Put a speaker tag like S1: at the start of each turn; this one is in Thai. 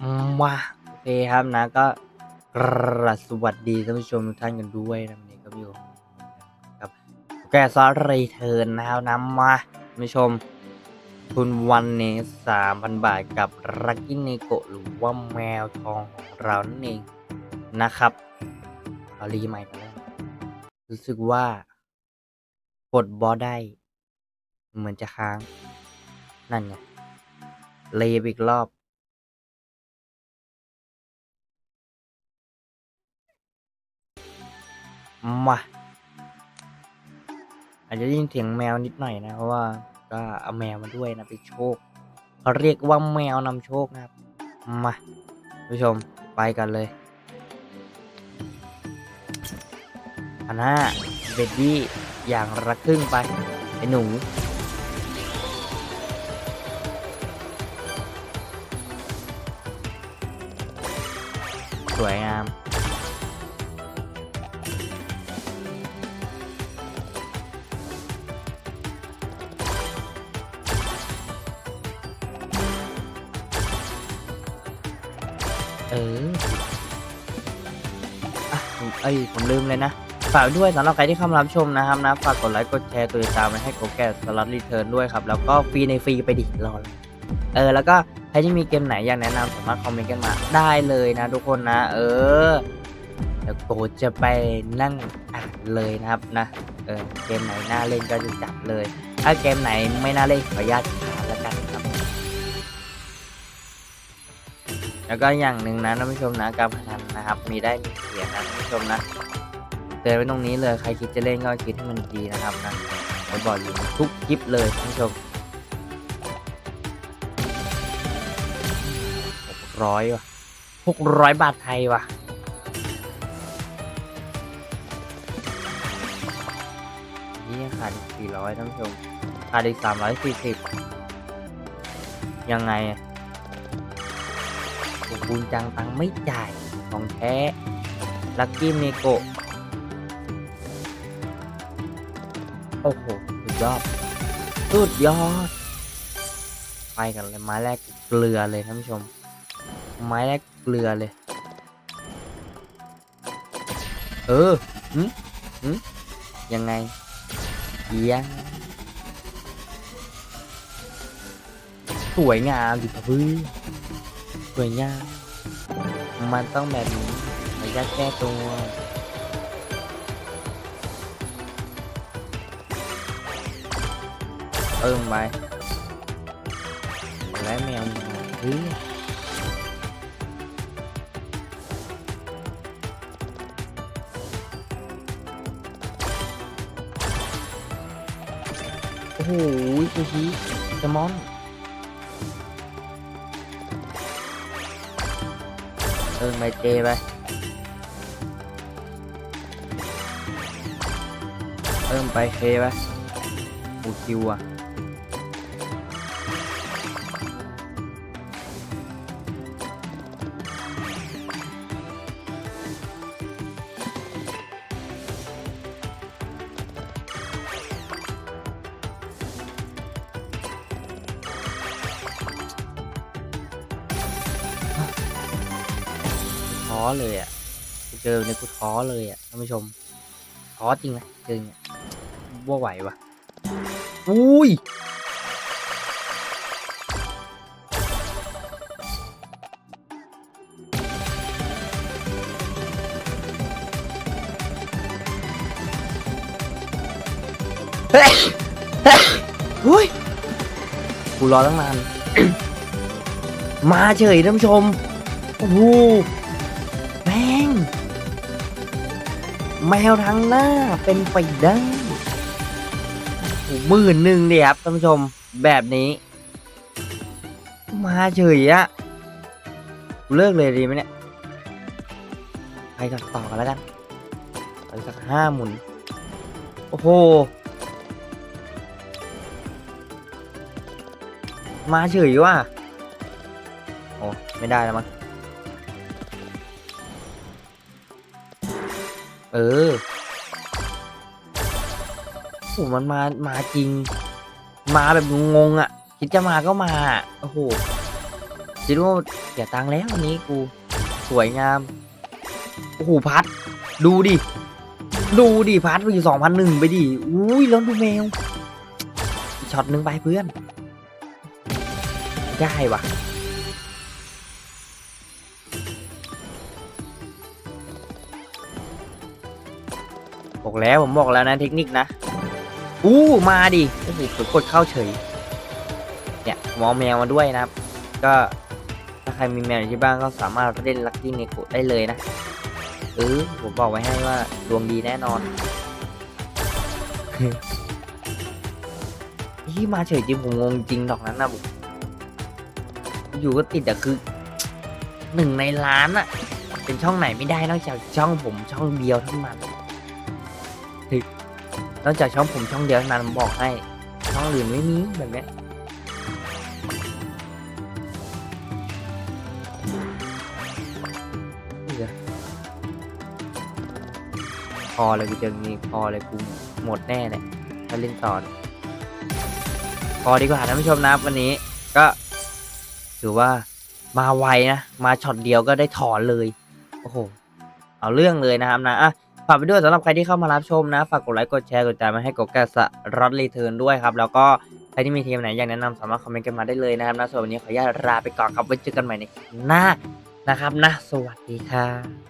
S1: มาโอเคครับนะก็กราบสวัสดีท่านผู้ชมทุกท่านกันด้วยนะวันนี้ก็อยู่กับแกซอรีเทิร์นนะครับนะมาท่านผู้ชม ทุนวันนี้สามพันบาทกับรักกินเนโกะหรือว่าแมวทองของเรานั่นเองนะครับเอารีใหม่ไปแล้วรู้สึกว่า กดบอสได้ เหมือนจะค้าง นั่นไงเลฟอีกรอบ มาอาจจะได้ยินเสียงแมวนิดหน่อยนะ เพราะว่าก็เอาแมวมาด้วยนะไปโชคเขาเรียกว่าแมวนำโชคนะครับ มาผู้ชมไปกันเลยอันน่าเบดดี้อย่างระครึ่งไปไอ้หนูสวยงาม เอออะเอ้ยผมลืมเลยนะ ฝากด้วยสำหรับใครที่เข้ามารับชมนะครับนะ ฝากกดไลค์ กดแชร์ กดติดตามไว้ให้โกแกสล็อตรีเทิร์นด้วยครับ แล้วก็ฟรีในฟรีไปดิรอเลยเออ แล้วก็ใครที่มีเกมไหนอยากแนะนำสามารถคอมเมนต์กันมาได้เลยนะทุกคนนะ เออเดี๋ยวโกจะไปนั่งอ่านเลยนะครับนะ เออ เกมไหนน่าเล่นก็จะจัดเลย ถ้าเกมไหนไม่น่าเล่นขออนุญาตถาแล้วกัน แล้วก็อย่างหนึ่งนะท่านผู้ชมนะการพนันนะครับ มีได้มีเสียนะท่านผู้ชมนะเตือนไว้ตรงนี้เลยใครคิดจะเล่นก็คิดให้มันดีนะครับนะผมบอกอยู่ทุกคลิปเลยท่านผู้ชมหกร้อยว่ะหกร้อยบาทไทยว่ะนี่ขาดอีกสี่ร้อยท่านผู้ชมขาดอีกสามร้อยสี่สิบยังไงอะ คุณจังตังไม่จ่ายของแท้ลักกี้เมโกะโอ้โห สุดยอด สุดยอด ไปกันเลย ไม้แรกเกลือเลยท่านผู้ชม ไม้แรกเกลือเลย เออหืมหืมยังไงยังสวยงามดิครับเพื่อ นสวยงามมันต้องแบบนี้ระยะแก้ตัวเอิ่มไปและแมวมาเฮ้ย โอ้โหคือฮีแซลมอน เออไปเจไปเอิ่มไปเคไปอูคิวอะ ท้อเลยอะเจอในยกูท้อเลยอะท่านผู้ชมท้อจริงนะเจอเนี่ยว่าไหววะอุ้ยเฮ้ยเฮ้ยกูรอตั้งนาน มาเฉยท่านผู้ชม โอ้โห แม่งแมวทางหน้าเป็นไปได้หมื่นหนึ่งเดียครับท่านผู้ชมแบบนี้ มาเฉยอะเลิกเลยดีไหมเนี่ยไปกันต่อกันแล้วกันไปสักห้าหมุน โอ้โห มาเฉยว่ะโอ้ไม่ได้แล้วมั้ง เออโหมันมา มาจริง มาแบบงงอะ คิดจะมาก็มา โอ้โหคิดว่าเสียตังค์แล้ววันนี้กู สวยงาม โอ้โหพัด ดูดิ ดูดิพัดไปอยู่สองพันหนึ่งไปดิ อุ้ยแล้วดูแมว ช็อตหนึ่งไปเพื่อน ได้ว่ะ บอกแล้วผมบอกแล้วนะเทคนิคนะ อู้มาดิโอ้โหกดเข้าเฉย เนี่ยมอาแมวมาด้วยนะครับ ก็ถ้าใครมีแมวอยู่ที่บ้านก็สามารถเล่นลัคกี้เนโกได้เลยนะ เออผมบอกไว้ให้ว่าดวงดีแน่นอนที่มาเฉยจริงผมงงจริงดอกนั้นนะอยู่ก็ติดอะคือหนึ่งในล้านอะเป็นช่องไหนไม่ได้นอกจากช่องผมช่องเดียวเท่านั้น นอกจากช่องผมช่องเดียวนั้นบอกให้ ช่องอื่นไม่มีแบบนี้พอเลยกูจองี้พอเลยกูหมดแน่เลยถ้าเล่นต่อนพอดีกว่าท่านผู้ชมนะวันนี้ก็ถือว่ามาไวนะ มาช็อตเดียวก็ได้ถอนเลย โอ้โห เอาเรื่องเลยนะครับนะอะากไปด้วยสำหรับใครที่เข้ามารับชมนะ ฝากกดไลค์ กดแชร์ กดติดตามมาให้กดแกสรอดรีเทิร์นด้วยครับ แล้วก็ใครที่มีทีมไหนอยากแนะนำสามารถคอมเมนต์กันมาได้เลยนะครับนะส่วนวันนี้ขออนุญาตลาไปก่อนครับไว้เจอกันใหม่ในคลิปหน้านะครับนะ สวัสดีครับ